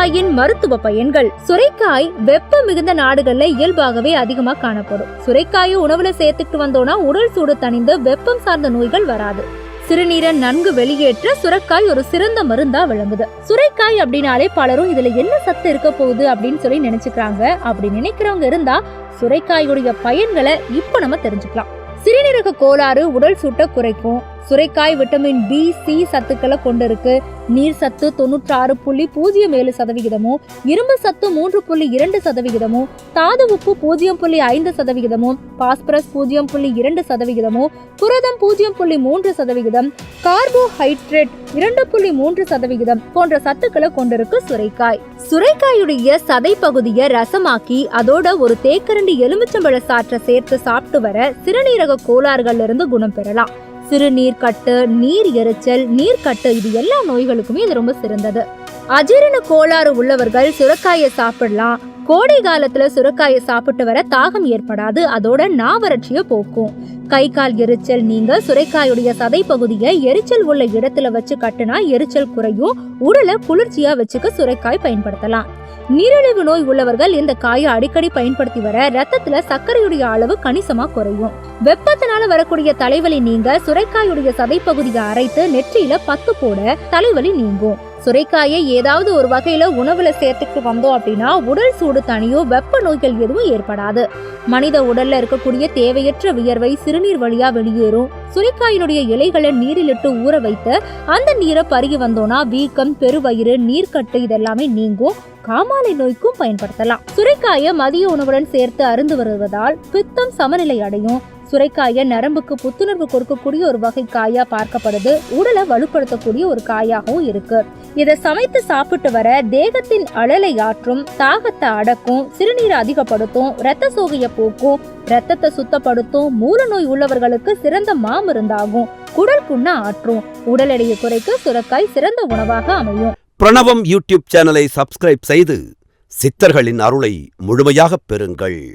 சுரைக்காயின் மருத்துவ பயன்கள். சுரைக்காய் வெப்ப மிகுந்த நாடுகள்ல இயல்பாகவே அதிகமா காணப்படும். சுரைக்காயை உணவுல சேர்த்துட்டு வந்தோம்னா உடல் சூடு தணிந்து வெப்பம் சார்ந்த நோய்கள் வராது. சிறுநீரை நன்கு வெளியேற்ற சுரைக்காய் ஒரு சிறந்த மருந்தா விளங்குது. சுரைக்காய் அப்படின்னாலே பலரும் இதுல என்ன சத்து இருக்க போகுது அப்படின்னு சொல்லி நினைச்சுக்கிறாங்க. அப்படி நினைக்கிறவங்க இருந்தா சுரைக்காயுடைய பயன்களை இப்ப நம்ம தெரிஞ்சுக்கலாம். சிறுநீரக கோளாறு உடல் சூட்டை குறைக்கும். சுரைக்காய் விட்டமின் பி சி சத்துக்களை கொண்டிருக்கு. நீர் சத்து தொண்ணூற்றாறு புள்ளி பூஜ்ஜியம் ஏழு சதவிகிதமும் இரும்பு சத்து மூன்று புள்ளி இரண்டு சதவிகிதமும் தாது உப்பு பூஜ்ஜியம் புள்ளி ஐந்து சதவிகிதமும் பாஸ்பரஸ் பூஜ்ஜியம் புள்ளி இரண்டு சதவிகிதமும் புரதம் பூஜ்ஜியம் புள்ளி மூன்று சதவிகிதம் கார்போஹைட்ரேட் இரண்டு புள்ளி மூன்று சதவிகிதம் போன்ற சத்துக்களை கொண்டிருக்கு சுரைக்காய். சுரைக்காயுடைய சதை பகுதியை ரசமாக்கி அதோட ஒரு தேக்கரண்டி எலுமிச்சம்பழ சாற்றை சேர்த்து சாப்பிட்டு வர சிறுநீரக கோளாறுகள்ல இருந்து குணம் பெறலாம். சிறுநீர் கட்டு நீர் எரிச்சல் நீர்க்கட்டு இது எல்லா நோய்களுக்குமே இது ரொம்ப சிறந்தது. அஜீரண கோளாறு உள்ளவர்கள் சுரக்காயை சாப்பிடலாம் கோடை காலத்துல சுரக்காயை சாப்பிட்டு வர தாகம் ஏற்படாது. அதோட நாவறட்சிய போக்கும். கை கால் எரிச்சல் நீங்க சுரைக்காயுடைய சதை பகுதியை எரிச்சல் உள்ள இடத்துல வச்சு கட்டுனா எரிச்சல் குறையும். உடலை குளிர்ச்சியா வச்சுக்க சுரைக்காய் பயன்படுத்தலாம். நீரிழிவு நோய் உள்ளவர்கள் இந்த காயை அடிக்கடி பயன்படுத்தி வர ரத்தத்துல சர்க்கரையுடைய அளவு கணிசமா குறையும். வெப்பத்தினால வரக்கூடிய தலைவலி நீங்க சுரைக்காயுடைய சதை பகுதியை அரைத்து நெற்றியில பத்து போட தலைவலி நீங்கும். சுரைக்காயை ஏதாவது ஒரு வகையில உணவுல சேர்த்துக்கிட்டு வந்தோம் அப்படின்னா உடல் சூடு தனியோ வெப்ப நோய்கள் எதுவும் ஏற்படாது. மனித உடல்ல இருக்கக்கூடிய தேவையற்ற வியர்வை சிறுநீர் வழியா வெளியேறும். சுரைக்காயினுடைய இலைகளை நீரிலிட்டு ஊற வைத்து அந்த நீரை பருகி வந்தோம்னா வீக்கம் பெருவயிறு நீர்க்கட்டு இதெல்லாமே நீங்கும். காமாலை நோய்க்கும் பயன்படுத்தலாம். சுரைக்காயை மதிய உணவுடன் சேர்த்து அருந்து வருவதால் பித்தம் சமநிலை அடையும். சுரைக்காயை நரம்புக்கு புத்துணர்வு கொடுக்கக்கூடிய ஒரு வகை காயா பார்க்கப்படுது. உடலை வலுப்படுத்தக்கூடிய ஒரு காயாகவும் இருக்கு. இதை சமைத்து சாப்பிட்டு வர தேகத்தின் அழலை ஆற்றும் தாகத்தை அடக்கும் சிறுநீரை அதிகப்படுத்தும் இரத்த சோகையை போக்கும் ரத்தத்தை சுத்தப்படுத்தும் மூல நோய் உள்ளவர்களுக்கு சிறந்த மாமருந்தாகும் குடல் புண்ண ஆற்றும். உடல் எடையை குறைக்க சுரைக்காய் சிறந்த உணவாக அமையும். பிரணவம் யூடியூப் சேனலை சப்ஸ்கிரைப் செய்து சித்தர்களின் அருளை முழுமையாகப் பெறுங்கள்.